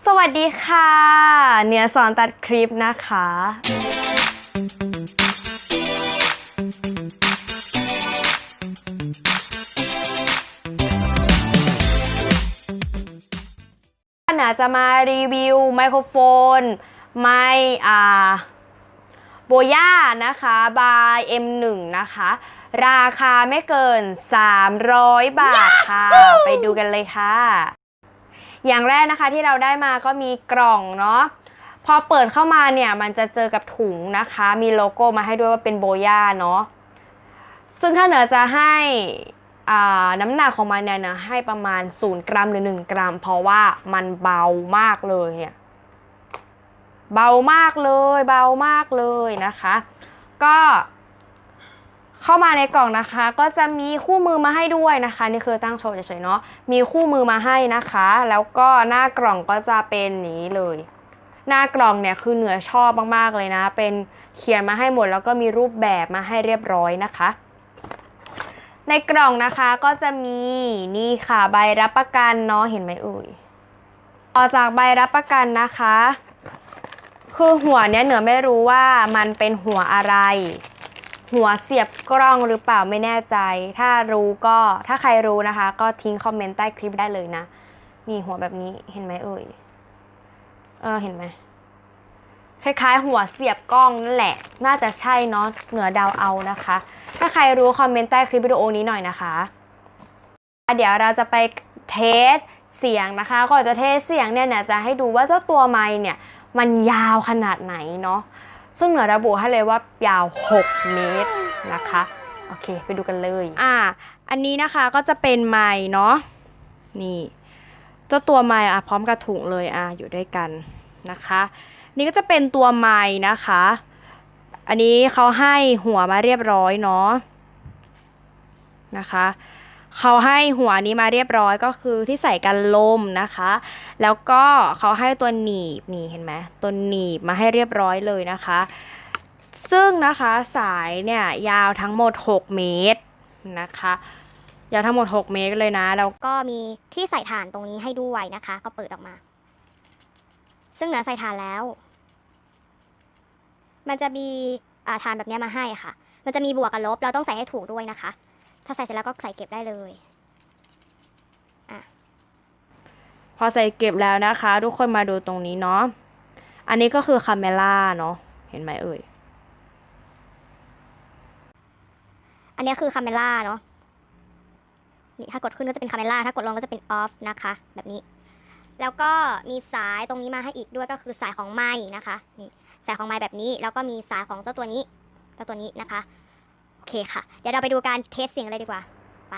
สวัสดีค่ะ เนียสอนตัดคลิปนะคะเนียจะมารีวิวไมโครโฟน ไมค์อ่าโบย่านะคะบาย M1 นะคะ ราคาไม่เกิน 300 บาทค่ะ ไปดูกันเลยค่ะ อย่างแรกนะคะที่เราได้มาก็มีกล่องเนาะพอเปิดเข้ามาเนี่ยมันจะเจอกับถุงนะคะ มีโลโก้มาให้ด้วยว่าเป็นโบย่าเนาะซึ่งถ้าเหนือจะให้น้ำหนักของมันเนี่ยนะให้ประมาณ 0 กรัมหรือ 1 กรัม เพราะว่ามันเบามากเลยเนี่ยเบามากเลย เบามากเลยนะคะ ก็ เข้ามาในกล่องนะคะ ก็จะมีคู่มือมาให้ด้วยนะคะ นี่คือตั้งโชว์เฉยๆเนาะมีคู่มือมาให้นะคะ แล้วก็หน้ากล่องก็จะเป็นนี้เลย หน้ากล่องเนี่ยคือเหนือชอบมากๆเลยนะ เป็นเขียนมาให้หมดแล้วก็มีรูปแบบมาให้เรียบร้อยนะคะ ในกล่องนะคะก็จะมีนี่ค่ะใบรับประกันเนาะเห็นไหมเอ่ยต่อจากใบรับประกันนะคะ คือหัวเนี้ยเหนือไม่รู้ว่ามันเป็นหัวอะไร หัวเสียบกล้องหรือเปล่าไม่แน่ใจ ถ้ารู้ก็ถ้าใครรู้นะคะ ก็ทิ้งคอมเมนต์ใต้คลิปได้เลยนะ มีหัวแบบนี้เห็นไหมเอ่ย เออเห็นไหมคล้ายๆ หัวเสียบกล้องนั่นแหละ น่าจะใช่เนาะเหนือเดาเอานะคะ ถ้าใครรู้คอมเมนต์ใต้คลิปวิดีโอนี้หน่อยนะคะ เดี๋ยวเราจะไปเทสเสียงนะคะ ก่อนจะเทสเสียงเนี่ยจะให้ดูว่าเจ้าตัวไมค์เนี่ย มันยาวขนาดไหนเนาะ ซึ่งเหนือระบุให้เลยว่ายาว 6 เมตรนะคะ โอเค ไปดูกันเลย อ่า อันนี้นะคะก็จะเป็นไม้เนาะ นี่ เจ้าตัวไม้อะพร้อมกับถุงเลยอะอยู่ด้วยกันนะคะ นี่ก็จะเป็นตัวไม้นะคะ อันนี้เขาให้หัวมาเรียบร้อยเนาะนะคะ เขาให้หัวนี้มาเรียบร้อยก็คือที่ใส่กันลมนะคะ แล้วก็เขาให้ตัวหนีบนี่เห็นไหมตัวหนีบมาให้เรียบร้อยเลยนะคะ ซึ่งนะคะสายเนี่ยยาวทั้งหมด 6 เมตรนะคะยาวทั้งหมด 6 เมตรเลยนะแล้วก็มีที่ใส่ถ่านตรงนี้ให้ด้วยนะคะ ก็เปิดออกมา ซึ่งเหนือใส่ถ่านแล้ว มันจะมีอ่านแบบนี้มาให้ค่ะ มันจะมีบวกกับลบ เราต้องใส่ให้ถูกด้วยนะคะ ถ้าใส่เสร็จแล้วก็ใส่เก็บได้เลยพอใส่เก็บแล้วนะคะ ทุกคนมาดูตรงนี้เนาะอันนี้ก็คือคาเมล่าเนาะเห็นไหมเอ่ย อันเนี้ยคือคาเมล่าเนาะนี่ถ้ากดขึ้นก็จะเป็นคาเมล่าถ้ากดลงก็จะเป็นออฟนะคะ แบบนี้ แล้วก็มีสายตรงนี้มาให้อีกด้วยก็คือสายของไม้นะคะนี่สายของไม้แบบนี้ แล้วก็มีสายของเจ้าตัวนี้เจ้าตัวนี้นะคะ โอเคค่ะ เดี๋ยวเราไปดูการเทสเสียงเลยดีกว่าไป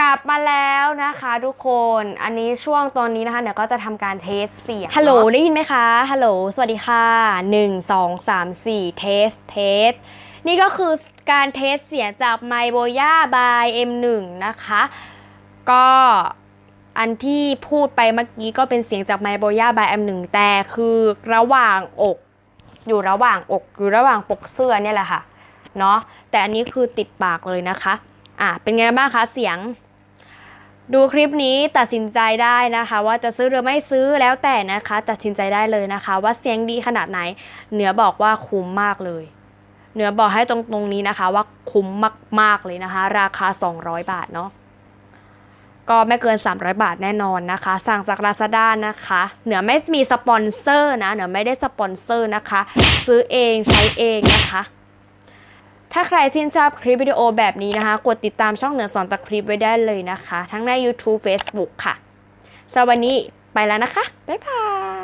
กลับมาแล้วนะคะทุกคน อันนี้ช่วงตอนนี้นะคะเดี๋ยวก็จะทำการเทสเสียงฮัลโหลได้ยินไหมคะ ฮัลโหล สวัสดีค่ะ 1 2 3 4 เทส เทส นี่ก็คือการเทสเสียงจากไมโบย่าบาย M1 นะคะ ก็อันที่พูดไปเมื่อกี้ก็เป็นเสียงจากไมโบย่าบาย M1 แต่คือระหว่างอก อยู่ระหว่างอก อยู่ระหว่างปกเสื้อเนี่ยแหละค่ะ เนาะแต่อันนี้คือติดปากเลยนะคะอะเป็นไงบ้างคะเสียง ดูคลิปนี้ตัดสินใจได้นะคะ ว่าจะซื้อหรือไม่ซื้อแล้วแต่นะคะ ตัดสินใจได้เลยนะคะ ว่าเสียงดีขนาดไหน เหนือบอกว่าคุ้มมากเลยเหนือบอกให้ตรงตรงนี้นะคะว่าคุ้มมากๆเลยนะคะ ราคา 200 บาทเนาะก็ไม่เกิน 300 บาทแน่นอนนะคะ สั่งจาก Lazada นะคะ เหนือไม่มีสปอนเซอร์นะ เหนือไม่ได้สปอนเซอร์นะคะ ซื้อเองใช้เองนะคะ ถ้าใครชื่นชอบคลิปวิดีโอแบบนี้นะคะ กดติดตามช่องเหนือสอนตะคลิปไว้ได้เลยนะคะ ทั้งใน YouTube Facebook ค่ะสำหรับวันนี้ไปแล้วนะคะ บ๊ายบาย